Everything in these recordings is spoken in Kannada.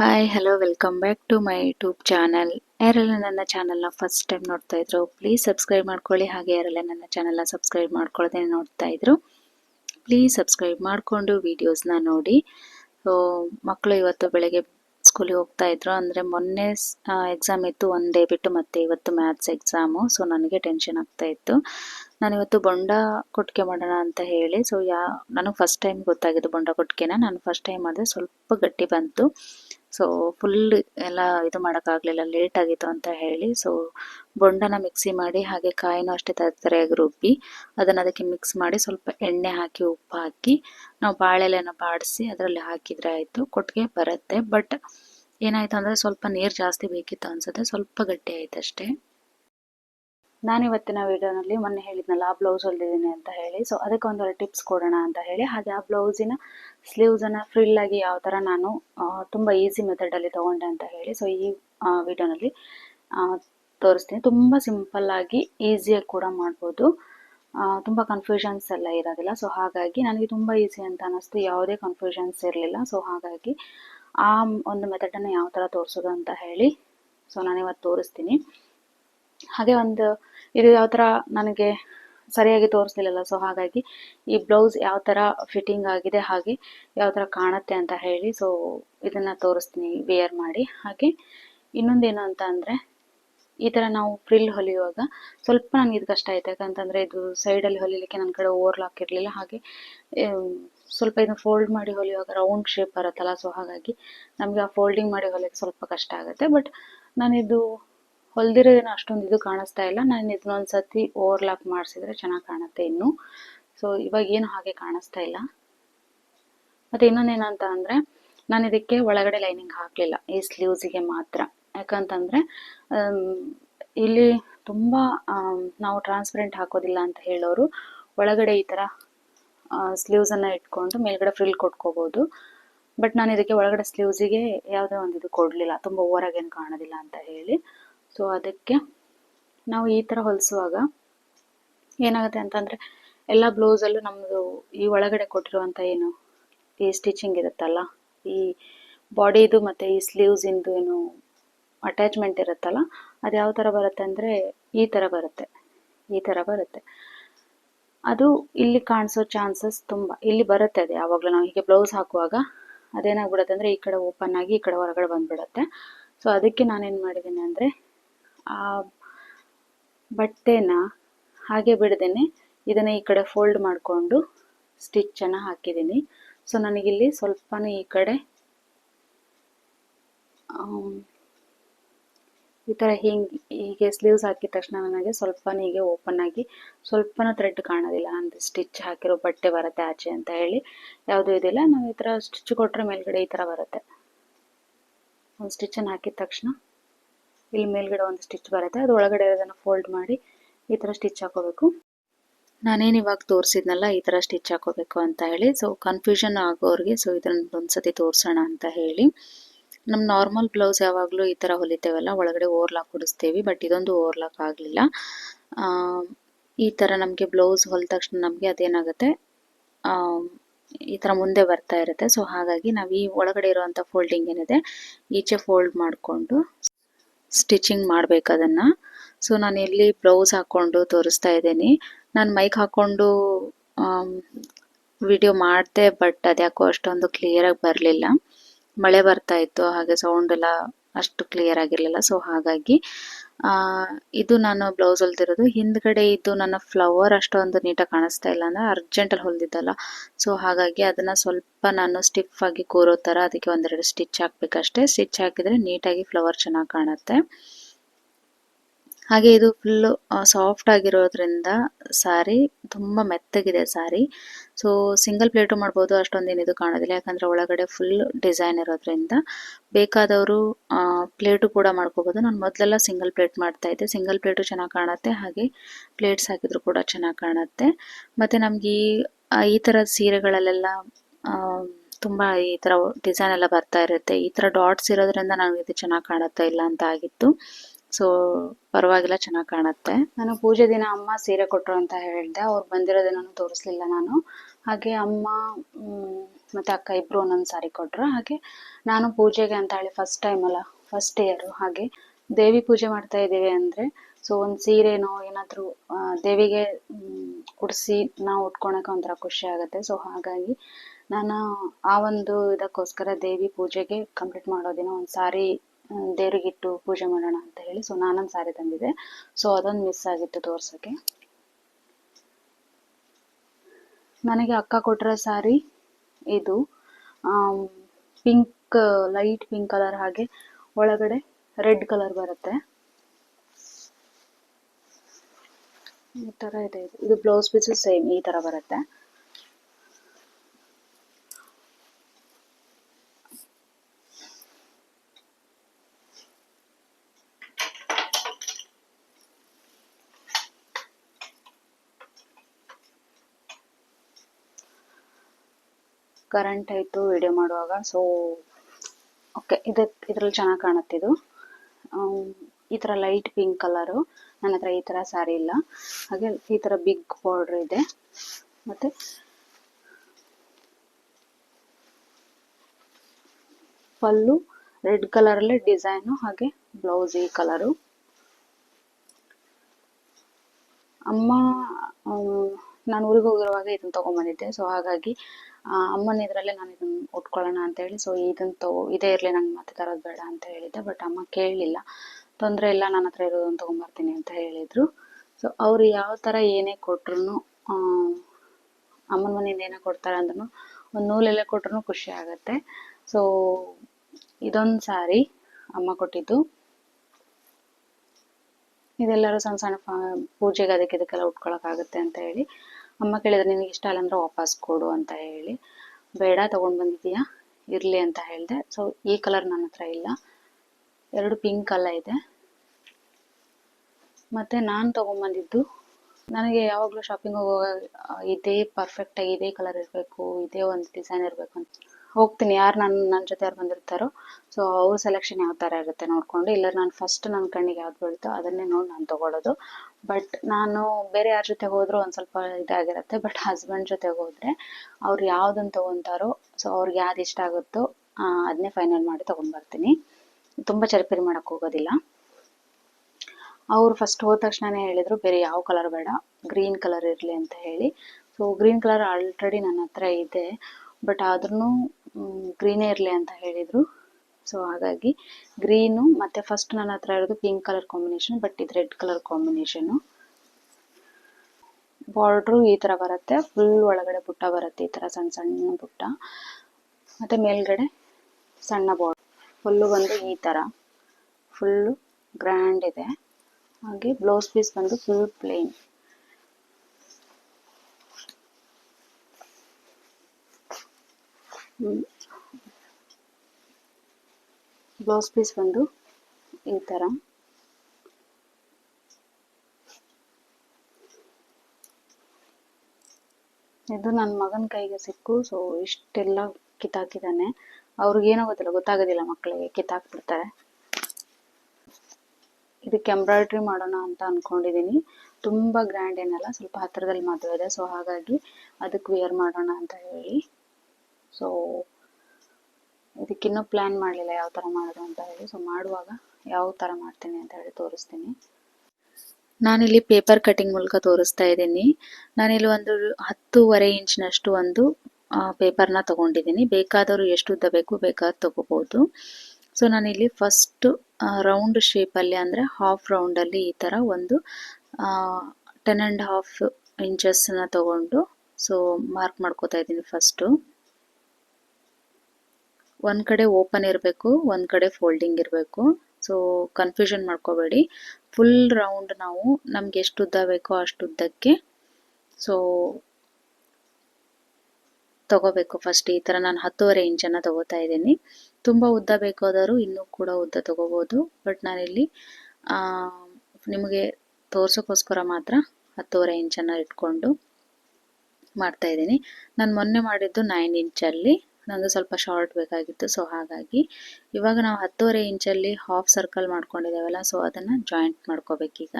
Hi hello welcome back to my YouTube channel ಯಾರೆಲ್ಲ ನನ್ನ ಚಾನಲ್ನ ಫಸ್ಟ್ ಟೈಮ್ ನೋಡ್ತಾ ಇದ್ರು ಪ್ಲೀಸ್ ಸಬ್ಸ್ಕ್ರೈಬ್ ಮಾಡ್ಕೊಳ್ಳಿ. ಹಾಗೆ ಯಾರೆಲ್ಲ ನನ್ನ ಚಾನಲ್ನ ಸಬ್ಸ್ಕ್ರೈಬ್ ಮಾಡ್ಕೊಳ್ಳೋದೇ ನೋಡ್ತಾ ಇದ್ರು ಪ್ಲೀಸ್ ಸಬ್ಸ್ಕ್ರೈಬ್ ಮಾಡಿಕೊಂಡು ವೀಡಿಯೋಸ್ನ ನೋಡಿ. ಸೊ ಮಕ್ಕಳು ಇವತ್ತು ಬೆಳಗ್ಗೆ ಸ್ಕೂಲಿಗೆ ಹೋಗ್ತಾ ಇದ್ರು, ಅಂದರೆ ಮೊನ್ನೆ ಎಕ್ಸಾಮ್ ಇತ್ತು ಒನ್ ಡೇ ಬಿಟ್ಟು ಮತ್ತೆ ಇವತ್ತು ಮ್ಯಾಥ್ಸ್ ಎಕ್ಸಾಮು ಸೊ ನನಗೆ ಟೆನ್ಷನ್ ಆಗ್ತಾ ಇತ್ತು. ನಾನಿವತ್ತು ಬೊಂಡ ಕೊಟ್ಟಿಗೆ ಮಾಡೋಣ ಅಂತ ಹೇಳಿ. ಸೊ ಯಾ, ನನಗೆ ಫಸ್ಟ್ ಟೈಮ್ ಗೊತ್ತಾಗಿದ್ದು ಬೊಂಡ ಕೊಟ್ಟಿಗೆನ ನಾನು ಫಸ್ಟ್ ಟೈಮ್ ಮಾಡಿದೆ ಸ್ವಲ್ಪ ಗಟ್ಟಿ ಬಂತು. ಸೊ ಫುಲ್ ಎಲ್ಲ ಇದು ಮಾಡೋಕ್ಕಾಗಲಿಲ್ಲ ಲೇಟ್ ಆಗಿತ್ತು ಅಂತ ಹೇಳಿ. ಸೊ ಬೊಂಡನ ಮಿಕ್ಸಿ ಮಾಡಿ, ಹಾಗೆ ಕಾಯಿನೂ ಅಷ್ಟೇ ತರಕಾರಿಯಾಗಿ ರುಬ್ಬಿ. ಅದನ್ನು ಅದಕ್ಕೆ ಮಿಕ್ಸ್ ಮಾಡಿ ಸ್ವಲ್ಪ ಎಣ್ಣೆ ಹಾಕಿ, ಉಪ್ಪು ಹಾಕಿ, ನಾವು ಬಾಳೆಲೆನ ಬಾಡಿಸಿ ಅದರಲ್ಲಿ ಹಾಕಿದರೆ ಆಯಿತು. ಕೊಟ್ಟಿಗೆ ಬರುತ್ತೆ. ಬಟ್ ಏನಾಯ್ತು ಅಂದರೆ ಸ್ವಲ್ಪ ನೀರು ಜಾಸ್ತಿ ಬೇಕಿತ್ತು ಅನ್ಸುತ್ತೆ. ಸ್ವಲ್ಪ ಗಟ್ಟಿ ಆಯ್ತು ಅಷ್ಟೇ ನಾನು ಇವತ್ತಿನ ವಿಡಿಯೋನಲ್ಲಿ ಮೊನ್ನೆ ಹೇಳಿದ್ನಲ್ಲ, ಆ ಬ್ಲೌಸ್ ಹೊಲ್ದಿದ್ದೀನಿ ಅಂತ ಹೇಳಿ. ಸೊ ಅದಕ್ಕೆ ಒಂದೆರಡು ಟಿಪ್ಸ್ ಕೊಡೋಣ ಅಂತ ಹೇಳಿ. ಹಾಗೆ ಆ ಬ್ಲೌಸಿನ ಸ್ಲೀವ್ಸನ್ನು ಫ್ರಿಲ್ ಆಗಿ ಯಾವ ಥರ ನಾನು ತುಂಬ ಈಸಿ ಮೆಥಡಲ್ಲಿ ತೊಗೊಂಡೆ ಅಂತ ಹೇಳಿ. ಸೊ ಈ ವಿಡಿಯೋನಲ್ಲಿ ತೋರಿಸ್ತೀನಿ. ತುಂಬ ಸಿಂಪಲ್ಲಾಗಿ ಈಸಿಯಾಗಿ ಕೂಡ ಮಾಡ್ಬೋದು. ತುಂಬ ಕನ್ಫ್ಯೂಷನ್ಸ್ ಎಲ್ಲ ಇರೋದಿಲ್ಲ. ಸೊ ಹಾಗಾಗಿ ನನಗೆ ತುಂಬ ಈಸಿ ಅಂತ ಅನ್ನಿಸ್ತು. ಯಾವುದೇ ಕನ್ಫ್ಯೂಷನ್ಸ್ ಇರಲಿಲ್ಲ. ಸೊ ಹಾಗಾಗಿ ಆ, ಒಂದು ಮೆಥಡನ್ನು ಯಾವ ಥರ ತೋರಿಸೋದು ಅಂತ ಹೇಳಿ. ಸೊ ನಾನಿವತ್ತು ತೋರಿಸ್ತೀನಿ. ಹಾಗೆ ಒಂದು ಇದು ಯಾವ ಥರ ನನಗೆ ಸರಿಯಾಗಿ ತೋರಿಸ್ಲಿಲ್ಲಲ್ಲ ಸೊ ಹಾಗಾಗಿ ಈ ಬ್ಲೌಸ್ ಯಾವ ಥರ ಫಿಟ್ಟಿಂಗ್ ಆಗಿದೆ, ಹಾಗೆ ಯಾವ ಥರ ಕಾಣುತ್ತೆ ಅಂತ ಹೇಳಿ ಸೊ ಇದನ್ನು ತೋರಿಸ್ತೀನಿ ವೇರ್ ಮಾಡಿ. ಹಾಗೆ ಇನ್ನೊಂದೇನು ಅಂತ ಅಂದರೆ, ಈ ಥರ ನಾವು ಫ್ರಿಲ್ ಹೊಲಿಯುವಾಗ ಸ್ವಲ್ಪ ನನಗೆ ಇದು ಕಷ್ಟ ಆಯ್ತು. ಯಾಕಂತಂದರೆ ಇದು ಸೈಡಲ್ಲಿ ಹೊಲಿಲಿಕ್ಕೆ ನನ್ನ ಕಡೆ ಓವರ್ಲಾಕ್ ಇರಲಿಲ್ಲ. ಹಾಗೆ ಸ್ವಲ್ಪ ಇದನ್ನು ಫೋಲ್ಡ್ ಮಾಡಿ ಹೊಲಿಯುವಾಗ ರೌಂಡ್ ಶೇಪ್ ಬರುತ್ತಲ್ಲ. ಸೊ ಹಾಗಾಗಿ ನಮಗೆ ಆ ಫೋಲ್ಡಿಂಗ್ ಮಾಡಿ ಹೊಲಿಯೋಕ್ಕೆ ಸ್ವಲ್ಪ ಕಷ್ಟ ಆಗುತ್ತೆ. ಬಟ್ ನಾನಿದು ಹೊಲ್ದಿರೋದೇನು ಅಷ್ಟೊಂದು ಇದು ಕಾಣಿಸ್ತಾ ಇಲ್ಲ. ನಾನು ಇದನ್ನೊಂದು ಸತಿ ಓವರ್ಲಾಕ್ ಮಾಡಿಸಿದ್ರೆ ಚೆನ್ನಾಗಿ ಕಾಣುತ್ತೆ ಇನ್ನು. ಸೊ ಇವಾಗ ಏನು ಹಾಗೆ ಕಾಣಿಸ್ತಾ ಇಲ್ಲ. ಮತ್ತು ಇನ್ನೊಂದೇನಂತ ಅಂದರೆ, ನಾನು ಇದಕ್ಕೆ ಒಳಗಡೆ ಲೈನಿಂಗ್ ಹಾಕಲಿಲ್ಲ. ಈ ಸ್ಲೀವ್ಸಿಗೆ ಮಾತ್ರ. ಯಾಕಂತಂದರೆ ಇಲ್ಲಿ ತುಂಬ ನಾವು ಟ್ರಾನ್ಸ್ಪರೆಂಟ್ ಹಾಕೋದಿಲ್ಲ ಅಂತ ಹೇಳೋರು ಒಳಗಡೆ ಈ ಥರ ಸ್ಲೀವ್ಸನ್ನು ಇಟ್ಕೊಂಡು ಮೇಲ್ಗಡೆ ಫ್ರಿಲ್ ಕೊಟ್ಕೋಬೋದು. ಬಟ್ ನಾನು ಇದಕ್ಕೆ ಒಳಗಡೆ ಸ್ಲೀವ್ಸಿಗೆ ಯಾವುದೇ ಒಂದು ಇದು ಕೊಡಲಿಲ್ಲ. ತುಂಬ ಓವರಾಗಿ ಏನು ಕಾಣೋದಿಲ್ಲ ಅಂತ ಹೇಳಿ. ಸೊ ಅದಕ್ಕೆ ನಾವು ಈ ಥರ ಹೊಲಿಸುವಾಗ ಏನಾಗುತ್ತೆ ಅಂತಂದರೆ ಎಲ್ಲ ಬ್ಲೌಸಲ್ಲೂ ನಮ್ಮದು ಈ ಒಳಗಡೆ ಕೊಟ್ಟಿರುವಂಥ ಏನು ಈ ಸ್ಟಿಚಿಂಗ್ ಇರುತ್ತಲ್ಲ, ಈ ಬಾಡಿದು ಮತ್ತು ಈ ಸ್ಲೀವ್ಸಿಂದು ಏನು ಅಟ್ಯಾಚ್ಮೆಂಟ್ ಇರುತ್ತಲ್ಲ, ಅದು ಯಾವ ಥರ ಬರುತ್ತೆ ಅಂದರೆ ಈ ಥರ ಬರುತ್ತೆ, ಈ ಥರ ಬರುತ್ತೆ. ಅದು ಇಲ್ಲಿ ಕಾಣಿಸೋ ಚಾನ್ಸಸ್ ತುಂಬ, ಇಲ್ಲಿ ಬರುತ್ತೆ ಅದು ಯಾವಾಗಲೂ ನಾವು ಹೀಗೆ ಬ್ಲೌಸ್ ಹಾಕುವಾಗ, ಅದೇನಾಗ್ಬಿಡುತ್ತೆ ಅಂದರೆ ಈ ಕಡೆ ಓಪನ್ ಆಗಿ ಈ ಕಡೆ ಹೊರಗಡೆ ಬಂದುಬಿಡುತ್ತೆ. ಸೊ ಅದಕ್ಕೆ ನಾನೇನು ಮಾಡಿದ್ದೀನಿ ಅಂದರೆ ಆ ಬಟ್ಟೆನ ಹಾಗೆ ಬಿಡದೇನೆ ಇದನ್ನು ಈ ಕಡೆ ಫೋಲ್ಡ್ ಮಾಡಿಕೊಂಡು ಸ್ಟಿಚ್ಚನ್ನು ಹಾಕಿದ್ದೀನಿ. ಸೊ ನನಗಿಲ್ಲಿ ಸ್ವಲ್ಪನೂ ಈ ಕಡೆ ಈ ಥರ ಹಿಂಗೆ ಹೀಗೆ ಸ್ಲೀವ್ಸ್ ಹಾಕಿದ ತಕ್ಷಣ ನನಗೆ ಸ್ವಲ್ಪನೇ ಹೀಗೆ ಓಪನ್ ಆಗಿ ಸ್ವಲ್ಪನೂ ಥ್ರೆಡ್ ಕಾಣೋದಿಲ್ಲ. ಅಂದರೆ ಸ್ಟಿಚ್ ಹಾಕಿರೋ ಬಟ್ಟೆ ಬರುತ್ತೆ ಆಚೆ ಅಂತ ಹೇಳಿ ಯಾವುದೂ ಇದಿಲ್ಲ. ನಾವು ಈ ಥರ ಸ್ಟಿಚ್ ಕೊಟ್ಟರೆ ಮೇಲ್ಗಡೆ ಈ ಥರ ಬರುತ್ತೆ. ಒಂದು ಸ್ಟಿಚ್ಚನ್ನು ಹಾಕಿದ ತಕ್ಷಣ ಇಲ್ಲಿ ಮೇಲ್ಗಡೆ ಒಂದು ಸ್ಟಿಚ್ ಬರುತ್ತೆ. ಅದು ಒಳಗಡೆ ಇರೋದನ್ನು ಫೋಲ್ಡ್ ಮಾಡಿ ಈ ಥರ ಸ್ಟಿಚ್ ಹಾಕೋಬೇಕು. ನಾನೇನು ಇವಾಗ ತೋರಿಸಿದ್ನಲ್ಲ ಈ ಥರ ಸ್ಟಿಚ್ ಹಾಕೋಬೇಕು ಅಂತ ಹೇಳಿ. ಸೊ ಕನ್ಫ್ಯೂಷನ್ ಆಗೋರಿಗೆ ಸೊ ಇದನ್ನ ಒಂದ್ಸತಿ ತೋರಿಸೋಣ ಅಂತ ಹೇಳಿ. ನಮ್ಮ ನಾರ್ಮಲ್ ಬ್ಲೌಸ್ ಯಾವಾಗಲೂ ಈ ಥರ ಹೊಲಿತೇವಲ್ಲ, ಒಳಗಡೆ ಓವರ್ಲಾಕ್ ಹೊಡಿಸ್ತೀವಿ ಬಟ್ ಇದೊಂದು ಓವರ್ಲಾಕ್ ಆಗಲಿಲ್ಲ. ಈ ಥರ ನಮಗೆ ಬ್ಲೌಸ್ ಹೊಲಿದ ತಕ್ಷಣ ನಮಗೆ ಅದೇನಾಗುತ್ತೆ? ಈ ಥರ ಮುಂದೆ ಬರ್ತಾ ಇರುತ್ತೆ. ಸೊ ಹಾಗಾಗಿ ನಾವು ಈ ಒಳಗಡೆ ಇರುವಂಥ ಫೋಲ್ಡಿಂಗ್ ಏನಿದೆ, ಈಚೆ ಫೋಲ್ಡ್ ಮಾಡಿಕೊಂಡು ಸ್ಟಿಚಿಂಗ್ ಮಾಡ್ಬೇಕು ಅದನ್ನ ಸೊ ನಾನು ಇಲ್ಲಿ ಬ್ಲೌಸ್ ಹಾಕ್ಕೊಂಡು ತೋರಿಸ್ತಾ ಇದ್ದೀನಿ. ನಾನು ಮೈಕ್ ಹಾಕ್ಕೊಂಡು ವಿಡಿಯೋ ಮಾಡಿದೆ ಬಟ್ ಅದ್ಯಾಕೋ ಅಷ್ಟೊಂದು ಕ್ಲಿಯರಾಗಿ ಬರಲಿಲ್ಲ. ಮಳೆ ಬರ್ತಾ ಇತ್ತು, ಹಾಗೆ ಸೌಂಡ್ ಎಲ್ಲ ಅಷ್ಟು ಕ್ಲಿಯರ್ ಆಗಿರಲಿಲ್ಲ. ಸೊ ಹಾಗಾಗಿ ಆ, ಇದು ನಾನು ಬ್ಲೌಸ್ ಹೊಲ್ದಿರೋದು ಹಿಂದ್ಗಡೆ ಇದು ನನ್ನ ಫ್ಲವರ್ ಅಷ್ಟೊಂದು ನೀಟಾಗಿ ಕಾಣಿಸ್ತಾ ಇಲ್ಲ ಅಂದ್ರೆ ಅರ್ಜೆಂಟ್ ಅಲ್ಲಿ ಹೊಲ್ದಿದ್ದಲ್ಲ. ಸೊ ಹಾಗಾಗಿ ಅದನ್ನ ಸ್ವಲ್ಪ ನಾನು ಸ್ಟಿಫ್ ಆಗಿ ಕೂರೋ ತರ ಅದಕ್ಕೆ ಒಂದೆರಡು ಸ್ಟಿಚ್ ಹಾಕ್ಬೇಕಷ್ಟೇ. ಸ್ಟಿಚ್ ಹಾಕಿದ್ರೆ ನೀಟಾಗಿ ಫ್ಲವರ್ ಚೆನ್ನಾಗಿ ಕಾಣುತ್ತೆ. ಹಾಗೆ ಇದು ಫುಲ್ ಸಾಫ್ಟ್ ಆಗಿರೋದ್ರಿಂದ ಸಾರಿ ತುಂಬಾ ಮೆತ್ತಗಿದೆ ಸಾರಿ. ಸೊ ಸಿಂಗಲ್ ಪ್ಲೇಟು ಮಾಡ್ಬೋದು ಅಷ್ಟೊಂದೇನು ಇದು ಕಾಣೋದಿಲ್ಲ. ಯಾಕಂದ್ರೆ ಒಳಗಡೆ ಫುಲ್ ಡಿಸೈನ್ ಇರೋದ್ರಿಂದ ಬೇಕಾದವರು ಪ್ಲೇಟು ಕೂಡ ಮಾಡ್ಕೋಬೋದು. ನಾನು ಮೊದಲೆಲ್ಲ ಸಿಂಗಲ್ ಪ್ಲೇಟ್ ಮಾಡ್ತಾ ಇದ್ದೆ. ಸಿಂಗಲ್ ಪ್ಲೇಟು ಚೆನ್ನಾಗಿ ಕಾಣುತ್ತೆ. ಹಾಗೆ ಪ್ಲೇಟ್ಸ್ ಹಾಕಿದ್ರು ಕೂಡ ಚೆನ್ನಾಗಿ ಕಾಣುತ್ತೆ. ಮತ್ತೆ ನಮ್ಗೆ ಈ ಥರದ ಸೀರೆಗಳಲ್ಲೆಲ್ಲ ತುಂಬ ಈ ತರ ಡಿಸೈನ್ ಎಲ್ಲ ಬರ್ತಾ ಇರುತ್ತೆ. ಈ ತರ ಡಾಟ್ಸ್ ಇರೋದ್ರಿಂದ ನನಗೆ ಇದು ಚೆನ್ನಾಗಿ ಕಾಣುತ್ತಾ ಇಲ್ಲ ಅಂತ ಆಗಿತ್ತು. ಸೊ ಪರವಾಗಿಲ್ಲ, ಚೆನ್ನಾಗಿ ಕಾಣುತ್ತೆ. ನಾನು ಪೂಜೆ ದಿನ ಅಮ್ಮ ಸೀರೆ ಕೊಟ್ಟರು ಅಂತ ಹೇಳಿದೆ. ಅವ್ರು ಬಂದಿರೋದೇನೂ ತೋರಿಸ್ಲಿಲ್ಲ ನಾನು. ಹಾಗೆ ಅಮ್ಮ ಮತ್ತು ಅಕ್ಕ ಇಬ್ಬರು ಒಂದೊಂದು ಸಾರಿ ಕೊಟ್ಟರು ಹಾಗೆ ನಾನು ಪೂಜೆಗೆ ಅಂತ ಹೇಳಿ ಫಸ್ಟ್ ಟೈಮ್ ಅಲ್ಲ ಫಸ್ಟ್ ಇಯರ್ ಹಾಗೆ ದೇವಿ ಪೂಜೆ ಮಾಡ್ತಾ ಇದ್ದೀವಿ ಅಂದ್ರೆ ಸೊ ಒಂದು ಸೀರೆನೋ ಏನಾದರೂ ದೇವಿಗೆ ಉಡಿಸಿ ನಾವು ಉಟ್ಕೊಳಕ್ಕೆ ಒಂಥರ ಖುಷಿ ಆಗುತ್ತೆ. ಸೊ ಹಾಗಾಗಿ ನಾನು ಆ ಒಂದು ಇದಕ್ಕೋಸ್ಕರ ದೇವಿ ಪೂಜೆಗೆ ಕಂಪ್ಲೀಟ್ ಮಾಡೋದಿನ ಒಂದು ಸಾರಿ ದೇವರಿಗಿಟ್ಟು ಪೂಜೆ ಮಾಡೋಣ ಅಂತ ಹೇಳಿ ಸೊ ನಾನೊಂದು ಸಾರಿ ತಂದಿದೆ ಸೊ ಅದೊಂದು ಮಿಸ್ ಆಗಿತ್ತು ತೋರ್ಸೋಕ್ಕೆ. ನನಗೆ ಅಕ್ಕ ಕೊಟ್ಟಿರೋ ಸಾರಿ ಇದು ಪಿಂಕ್ ಲೈಟ್ ಪಿಂಕ್ ಕಲರ್ ಹಾಗೆ ಒಳಗಡೆ ರೆಡ್ ಕಲರ್ ಬರುತ್ತೆ. ಈ ತರ ಇದೆ. ಇದು ಬ್ಲೌಸ್ ಪೀಸು ಸೇಮ್ ಈ ತರ ಬರುತ್ತೆ. ಕರೆಂಟ್ ಆಯಿತು ವಿಡಿಯೋ ಮಾಡುವಾಗ. ಸೊ ಓಕೆ ಇದು, ಇದ್ರಲ್ಲಿ ಚೆನ್ನಾಗಿ ಇದು. ಈ ಥರ ಲೈಟ್ ಪಿಂಕ್ ಕಲರು ನನ್ನ ಹತ್ರ ಈ ಥರ ಸ್ಯಾರಿ ಇಲ್ಲ. ಹಾಗೆ ಈ ಥರ ಬಿಗ್ ಬಾರ್ಡ್ರ್ ಇದೆ. ಮತ್ತು ಪಲ್ಲು ರೆಡ್ ಕಲರಲ್ಲೇ ಡಿಸೈನು ಹಾಗೆ ಬ್ಲೌಸ್ ಈ ಕಲರು ಅಮ್ಮ ನಾನು ಊರಿಗೆ ಹೋಗಿರುವಾಗ ಇದನ್ನ ತಗೊಂಬಂದಿದ್ದೆ. ಸೊ ಹಾಗಾಗಿ ಅಮ್ಮನ ಇದ್ರಲ್ಲೇ ನಾನು ಇದನ್ನ ಉಟ್ಕೊಳ್ಳೋಣ ಅಂತ ಹೇಳಿ ಸೊ ಇದನ್ನ ತಗೋ, ಇದೇ ಇರಲಿ, ನಂಗೆ ಮತ್ತೆ ತರೋದು ಬೇಡ ಅಂತ ಹೇಳಿದ್ದೆ ಬಟ್ ಅಮ್ಮ ಕೇಳಲಿಲ್ಲ ತೊಂದರೆ ಇಲ್ಲ, ನನ್ನ ಹತ್ರ ಇರೋದನ್ನ ತೊಗೊಂಬರ್ತೀನಿ ಅಂತ ಹೇಳಿದ್ರು. ಸೊ ಅವ್ರು ಯಾವ ಥರ ಏನೇ ಕೊಟ್ರು ಅಮ್ಮನ ಮನೆಯಿಂದ ಏನೇ ಕೊಡ್ತಾರೆ ಅಂದ್ರೂ ಒಂದು ನೂಲೆಲ್ಲ ಕೊಟ್ರು ಖುಷಿ ಆಗುತ್ತೆ. ಸೊ ಇದೊಂದು ಸಾರಿ ಅಮ್ಮ ಕೊಟ್ಟಿದ್ದು. ಇದೆಲ್ಲರೂ ಸಣ್ಣ ಸಣ್ಣ ಪೂಜೆಗೆ ಅದಕ್ಕೆ ಇದಕ್ಕೆಲ್ಲ ಉಟ್ಕೊಳಕ್ಕಾಗುತ್ತೆ ಅಂತ ಹೇಳಿ ಅಮ್ಮ ಕೇಳಿದ್ರೆ ನಿನಗೆ ಇಷ್ಟ ಇಲ್ಲ ಅಂದ್ರೆ ವಾಪಸ್ ಕೊಡು ಅಂತ ಹೇಳಿ, ಬೇಡ ತಗೊಂಡ್ ಬಂದಿದೀಯಾ ಇರ್ಲಿ ಅಂತ ಹೇಳಿದೆ. ಸೊ ಈ ಕಲರ್ ನನ್ನ ಹತ್ರ ಇಲ್ಲ. ಎರಡು ಪಿಂಕ್ ಅಲ್ಲ ಇದೆ. ಮತ್ತೆ ನಾನು ತಗೊಂಬಂದಿದ್ದು ನನಗೆ ಯಾವಾಗಲೂ ಶಾಪಿಂಗ್ ಹೋಗುವಾಗ ಇದೇ ಪರ್ಫೆಕ್ಟ್ ಆಗಿ ಇದೇ ಕಲರ್ ಇರಬೇಕು, ಇದೇ ಒಂದು ಡಿಸೈನ್ ಇರಬೇಕು ಅಂತ. ಹೋಗ್ತೀನಿ. ಯಾರು ನನ್ನ ನನ್ನ ಜೊತೆ ಯಾರು ಬಂದಿರ್ತಾರೋ ಸೊ ಅವ್ರ ಸೆಲೆಕ್ಷನ್ ಯಾವ ಥರ ಇರುತ್ತೆ ನೋಡ್ಕೊಂಡು ಇಲ್ಲ ನಾನು ಫಸ್ಟ್ ನನ್ನ ಕಣ್ಣಿಗೆ ಯಾವ್ದು ಬೀಳ್ತೋ ಅದನ್ನೇ ನೋಡಿ ನಾನು ತಗೊಳ್ಳೋದು ಬಟ್ ನಾನು ಬೇರೆ ಯಾರ ಜೊತೆ ಹೋದ್ರು ಒಂದ್ ಸ್ವಲ್ಪ ಇದಾಗಿರುತ್ತೆ. ಬಟ್ ಹಸ್ಬೆಂಡ್ ಜೊತೆ ಹೋದ್ರೆ ಅವ್ರು ಯಾವ್ದನ್ ತಗೊಂತಾರೋ ಸೊ ಅವ್ರಿಗೆ ಯಾವ್ದು ಇಷ್ಟ ಆಗುತ್ತೋ ಅದನ್ನೇ ಫೈನಲ್ ಮಾಡಿ ತೊಗೊಂಡ್ಬರ್ತೀನಿ ತುಂಬಾ ಚರಿಪರಿ ಮಾಡಕ್ ಹೋಗೋದಿಲ್ಲ. ಅವ್ರು ಫಸ್ಟ್ ಹೋದ ತಕ್ಷಣನೇ ಹೇಳಿದ್ರು, ಬೇರೆ ಯಾವ ಕಲರ್ ಬೇಡ ಗ್ರೀನ್ ಕಲರ್ ಇರಲಿ ಅಂತ ಹೇಳಿ. ಸೊ ಗ್ರೀನ್ ಕಲರ್ ಆಲ್ರೆಡಿ ನನ್ನ ಹತ್ರ ಇದೆ. ಬಟ್ ಆದ್ರೂ ಗ್ರೀನೇ ಇರಲಿ ಅಂತ ಹೇಳಿದರು. ಸೊ ಹಾಗಾಗಿ ಗ್ರೀನು ಮತ್ತು ಫಸ್ಟ್ ನನ್ನ ಹತ್ರ ಇರೋದು ಪಿಂಕ್ ಕಲರ್ ಕಾಂಬಿನೇಷನ್ ಬಟ್ ಇದು ರೆಡ್ ಕಲರ್ ಕಾಂಬಿನೇಷನು ಬಾರ್ಡ್ರು ಈ ಥರ ಬರುತ್ತೆ. ಫುಲ್ ಒಳಗಡೆ ಪುಟ್ಟ ಬರುತ್ತೆ ಈ ಥರ ಸಣ್ಣ ಸಣ್ಣ ಪುಟ್ಟ. ಮತ್ತು ಮೇಲ್ಗಡೆ ಸಣ್ಣ ಬಾರ್ಡ್ ಫುಲ್ಲು ಬಂದು ಈ ಥರ ಫುಲ್ಲು ಗ್ರ್ಯಾಂಡ್ ಇದೆ. ಹಾಗೆ ಬ್ಲೌಸ್ ಪೀಸ್ ಬಂದು ಫುಲ್ ಪ್ಲೇನ್ ಬ್ಲೌಸ್ ಪೀಸ್ ಬಂದು ಈ ಥರ ಇದು ನನ್ನ ಮಗನ ಕೈಗೆ ಸಿಕ್ಕು ಸೊ ಇಷ್ಟೆಲ್ಲ ಕಿತ್ತಾಕಿದ್ದಾನೆ. ಅವ್ರಿಗೇನೋ ಗೊತ್ತಿಲ್ಲ, ಗೊತ್ತಾಗೋದಿಲ್ಲ ಮಕ್ಕಳಿಗೆ ಕಿತ್ತಾಕ್ಬಿಡ್ತಾರೆ. ಇದಕ್ಕೆ ಎಂಬ್ರಾಯ್ಡ್ರಿ ಮಾಡೋಣ ಅಂತ ಅನ್ಕೊಂಡಿದೀನಿ. ತುಂಬಾ ಗ್ರ್ಯಾಂಡ್ ಏನಲ್ಲ, ಸ್ವಲ್ಪ ಹತ್ರದಲ್ಲಿ ಮದುವೆ ಇದೆ ಸೊ ಹಾಗಾಗಿ ಅದಕ್ಕೆ ವಿಯರ್ ಮಾಡೋಣ ಅಂತ ಹೇಳಿ. ಸೊ ಇದಕ್ಕಿನ್ನೂ ಪ್ಲ್ಯಾನ್ ಮಾಡಲಿಲ್ಲ ಯಾವ ಥರ ಮಾಡೋದು ಅಂತ ಹೇಳಿ. ಸೊ ಮಾಡುವಾಗ ಯಾವ ಥರ ಮಾಡ್ತೀನಿ ಅಂತ ಹೇಳಿ ತೋರಿಸ್ತೀನಿ. ನಾನಿಲ್ಲಿ ಪೇಪರ್ ಕಟಿಂಗ್ ಮೂಲಕ ತೋರಿಸ್ತಾ ಇದ್ದೀನಿ. ನಾನಿಲ್ಲಿ ಒಂದು ಹತ್ತೂವರೆ ಇಂಚಿನಷ್ಟು ಒಂದು ಪೇಪರ್ನ ತೊಗೊಂಡಿದ್ದೀನಿ. ಬೇಕಾದವರು ಎಷ್ಟು ಉದ್ದ ಬೇಕು ಬೇಕಾದ್ರೆ ತೊಗೋಬೋದು. ಸೊ ನಾನಿಲ್ಲಿ ಫಸ್ಟ್ ರೌಂಡ್ ಶೇಪಲ್ಲಿ ಅಂದರೆ ಹಾಫ್ ರೌಂಡಲ್ಲಿ ಈ ಥರ ಒಂದು ಟೆನ್ ಆ್ಯಂಡ್ ಹಾಫ್ ಇಂಚಸ್ನ ತಗೊಂಡು ಸೊ ಮಾರ್ಕ್ ಮಾಡ್ಕೋತಾ ಇದ್ದೀನಿ ಫಸ್ಟು ಒಂದು ಕಡೆ ಓಪನ್ ಇರಬೇಕು, ಒಂದು ಕಡೆ ಫೋಲ್ಡಿಂಗ್ ಇರಬೇಕು. ಸೊ ಕನ್ಫ್ಯೂಷನ್ ಮಾಡ್ಕೋಬೇಡಿ. ಫುಲ್ ರೌಂಡ್ ನಾವು ನಮ್ಗೆ ಎಷ್ಟು ಉದ್ದ ಬೇಕೋ ಅಷ್ಟು ಉದ್ದಕ್ಕೆ ಸೊ ತಗೋಬೇಕು ಫಸ್ಟ್ ಈ ಥರ ನಾನು ಹತ್ತುವರೆ ಇಂಚನ್ನು ತಗೋತಾ ಇದ್ದೀನಿ. ತುಂಬ ಉದ್ದ ಬೇಕಾದರೂ ಇನ್ನೂ ಕೂಡ ಉದ್ದ ತಗೋಬೋದು. ಬಟ್ ನಾನಿಲ್ಲಿ ನಿಮಗೆ ತೋರ್ಸೋಕ್ಕೋಸ್ಕರ ಮಾತ್ರ ಹತ್ತುವರೆ ಇಂಚನ್ನು ಇಟ್ಕೊಂಡು ಮಾಡ್ತಾ ಇದ್ದೀನಿ. ನಾನು ಮೊನ್ನೆ ಮಾಡಿದ್ದು ನೈನ್ ಇಂಚಲ್ಲಿ ನನಗೆ ಸ್ವಲ್ಪ ಶಾರ್ಟ್ ಬೇಕಾಗಿತ್ತು ಸೊ ಹಾಗಾಗಿ ಇವಾಗ ನಾವು ಹತ್ತುವರೆ ಇಂಚಲ್ಲಿ ಹಾಫ್ ಸರ್ಕಲ್ ಮಾಡ್ಕೊಂಡಿದ್ದೇವಲ್ಲ ಸೊ ಅದನ್ನು ಜಾಯಿಂಟ್ ಮಾಡ್ಕೋಬೇಕೀಗ.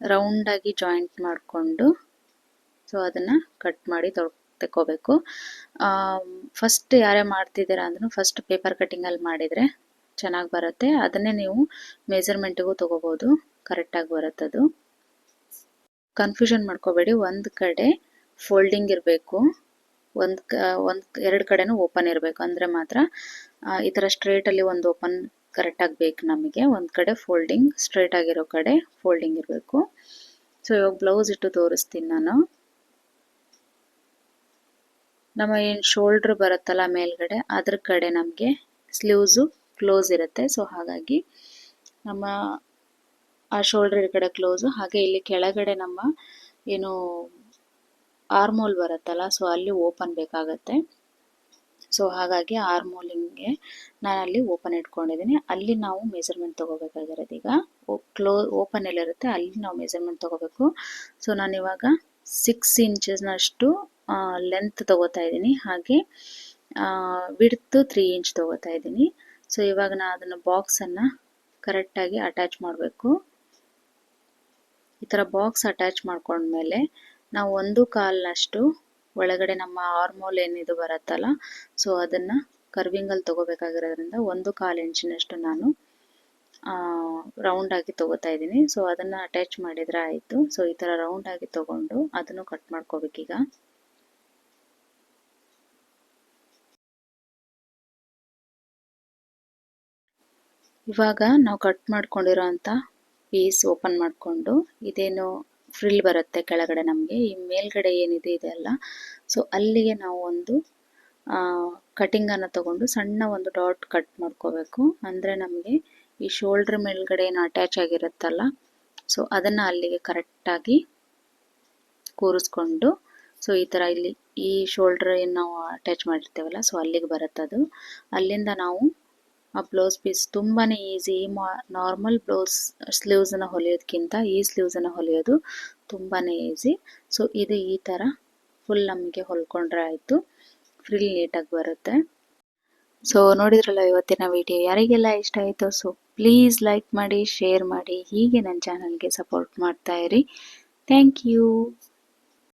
ರೌಂಡಾಗಿ ಜಾಯಿಂಟ್ ಮಾಡಿಕೊಂಡು ಸೊ ಅದನ್ನು ಕಟ್ ಮಾಡಿ ತೊಳ್ ತೆಕ್ಕೋಬೇಕು. ಫಸ್ಟ್ ಯಾರೇ ಮಾಡ್ತಿದ್ದೀರಾ ಅಂದ್ರೂ ಫಸ್ಟ್ ಪೇಪರ್ ಕಟ್ಟಿಂಗಲ್ಲಿ ಮಾಡಿದರೆ ಚೆನ್ನಾಗಿ ಬರುತ್ತೆ. ಅದನ್ನೇ ನೀವು ಮೆಜರ್ಮೆಂಟಿಗೂ ತೊಗೋಬೋದು ಕರೆಕ್ಟಾಗಿ ಬರುತ್ತೆ ಅದು. ಕನ್ಫ್ಯೂಷನ್ ಮಾಡ್ಕೋಬೇಡಿ, ಒಂದು ಕಡೆ ಫೋಲ್ಡಿಂಗ್ ಇರಬೇಕು. ಒಂದು ಒಂದ್ ಎರಡ್ ಕಡೆನೂ ಓಪನ್ ಇರಬೇಕು. ಅಂದ್ರೆ ಮಾತ್ರ ಈ ತರ ಸ್ಟ್ರೈಟ್ ಸ್ಟ್ರೇಟಲ್ಲಿ ಒಂದು ಓಪನ್ ಕರೆಕ್ಟಾಗಿ ಬೇಕು ನಮಗೆ. ಒಂದ್ ಕಡೆ ಫೋಲ್ಡಿಂಗ್ ಸ್ಟ್ರೇಟ್ ಆಗಿರೋ ಕಡೆ ಫೋಲ್ಡಿಂಗ್ ಇರಬೇಕು. ಸೊ ಇವಾಗ ಬ್ಲೌಸ್ ಇಟ್ಟು ತೋರಿಸ್ತೀನಿ ನಾನು. ನಮ್ಮ ಏನ್ ಶೋಲ್ಡರ್ ಬರುತ್ತಲ್ಲ ಮೇಲ್ಗಡೆ, ಅದ್ರ ಕಡೆ ನಮಗೆ ಸ್ಲೀವ್ಸು ಕ್ಲೋಸ್ ಇರುತ್ತೆ. ಸೊ ಹಾಗಾಗಿ ನಮ್ಮ, ಆ ಶೋಲ್ಡರ್ ಕಡೆ ಕ್ಲೋಸು ಹಾಗೆ ಇಲ್ಲಿ ಕೆಳಗಡೆ ನಮ್ಮ ಏನು ಆರ್ಮೋಲ್ ಬರುತ್ತಲ್ಲ ಸೊ ಅಲ್ಲಿ ಓಪನ್ ಬೇಕಾಗತ್ತೆ. ಸೊ ಹಾಗಾಗಿ ಆರ್ಮೋಲಿಂಗ್ಗೆ ನಾನು ಅಲ್ಲಿ ಓಪನ್ ಇಟ್ಕೊಂಡಿದ್ದೀನಿ. ಅಲ್ಲಿ ನಾವು ಮೆಸರ್ಮೆಂಟ್ ತೊಗೋಬೇಕಾಗಿರೋದು ಈಗ. ಕ್ಲೋ ಓಪನ್ ಎಲ್ಲಿರುತ್ತೆ ಅಲ್ಲಿ ನಾವು ಮೆಸರ್ಮೆಂಟ್ ತೊಗೋಬೇಕು. ಸೊ ನಾನು ಇವಾಗ ಸಿಕ್ಸ್ ಇಂಚಸ್ನಷ್ಟು ಲೆಂತ್ ತೊಗೋತಾ ಇದ್ದೀನಿ. ಹಾಗೆ ವಿಡ್ತು ತ್ರೀ ಇಂಚ್ ತೊಗೋತಾ ಇದ್ದೀನಿ. ಸೊ ಇವಾಗ ನಾನು ಅದನ್ನು ಬಾಕ್ಸನ್ನು ಕರೆಕ್ಟಾಗಿ ಅಟ್ಯಾಚ್ ಮಾಡಬೇಕು. ಈ ಥರ ಬಾಕ್ಸ್ ಅಟ್ಯಾಚ್ ಮಾಡ್ಕೊಂಡ್ಮೇಲೆ ನಾವು ಒಂದು ಕಾಲ್ನಷ್ಟು ಒಳಗಡೆ ನಮ್ಮ ಆರ್ಮೋಲ್ ಏನಿದು ಬರುತ್ತಲ್ಲ ಸೊ ಅದನ್ನು ಕರ್ವಿಂಗಲ್ಲಿ ತೊಗೋಬೇಕಾಗಿರೋದ್ರಿಂದ ಒಂದು ಕಾಲು ಇಂಚಿನಷ್ಟು ನಾನು ರೌಂಡ್ ಆಗಿ ತೊಗೋತಾ ಇದ್ದೀನಿ. ಸೊ ಅದನ್ನು ಅಟ್ಯಾಚ್ ಮಾಡಿದರೆ ಆಯಿತು. ಸೊ ಈ ಥರ ರೌಂಡ್ ಆಗಿ ತೊಗೊಂಡು ಅದನ್ನು ಕಟ್ ಮಾಡ್ಕೋಬೇಕೀಗ. ಇವಾಗ ನಾವು ಕಟ್ ಮಾಡ್ಕೊಂಡಿರೋ ಅಂಥ ಪೀಸ್ ಓಪನ್ ಮಾಡಿಕೊಂಡು, ಇದೇನು ಫ್ರಿಲ್ ಬರುತ್ತೆ ಕೆಳಗಡೆ ನಮಗೆ, ಈ ಮೇಲ್ಗಡೆ ಏನಿದೆ ಇದೆಲ್ಲ ಸೊ ಅಲ್ಲಿಗೆ ನಾವು ಒಂದು ಕಟಿಂಗನ್ನು ತಗೊಂಡು ಸಣ್ಣ ಒಂದು ಡಾಟ್ ಕಟ್ ಮಾಡ್ಕೋಬೇಕು. ಅಂದರೆ ನಮಗೆ ಈ ಶೋಲ್ಡ್ರ್ ಮೇಲ್ಗಡೆ ಏನು ಅಟ್ಯಾಚ್ ಆಗಿರುತ್ತಲ್ಲ ಸೊ ಅದನ್ನು ಅಲ್ಲಿಗೆ ಕರೆಕ್ಟಾಗಿ ಕೂರಿಸ್ಕೊಂಡು ಸೊ ಈ ಥರ ಇಲ್ಲಿ ಈ ಶೋಲ್ಡ್ರ್ ಏನು ನಾವು ಅಟ್ಯಾಚ್ ಮಾಡಿರ್ತೇವಲ್ಲ ಸೊ ಅಲ್ಲಿಗೆ ಬರುತ್ತೆ ಅದು ಅಲ್ಲಿಂದ ನಾವು ಆ ಬ್ಲೌಸ್ ಪೀಸ್ ತುಂಬಾ ಈಸಿ. ನಾರ್ಮಲ್ ಬ್ಲೌಸ್ ಸ್ಲೀವ್ಸನ್ನು ಹೊಲಿಯೋದಕ್ಕಿಂತ ಈ ಸ್ಲೀವ್ಸನ್ನು ಹೊಲಿಯೋದು ತುಂಬಾ ಈಸಿ. ಸೊ, ಇದು ಈ ಥರ ಫುಲ್ ನಮಗೆ ಹೊಲ್ಕೊಂಡ್ರೆ ಆಯಿತು. ಫ್ರಿಲ್ ನೀಟಾಗಿ ಬರುತ್ತೆ. ಸೊ, ನೋಡಿದ್ರಲ್ಲ ಇವತ್ತಿನ ವಿಡಿಯೋ? ಯಾರಿಗೆಲ್ಲ ಇಷ್ಟ ಆಯಿತು, ಸೊ, ಪ್ಲೀಸ್ ಲೈಕ್ ಮಾಡಿ, ಶೇರ್ ಮಾಡಿ. ಹೀಗೆ ನನ್ನ ಚಾನಲ್ಗೆ ಸಪೋರ್ಟ್ ಮಾಡ್ತಾ ಇರಿ. Thank you.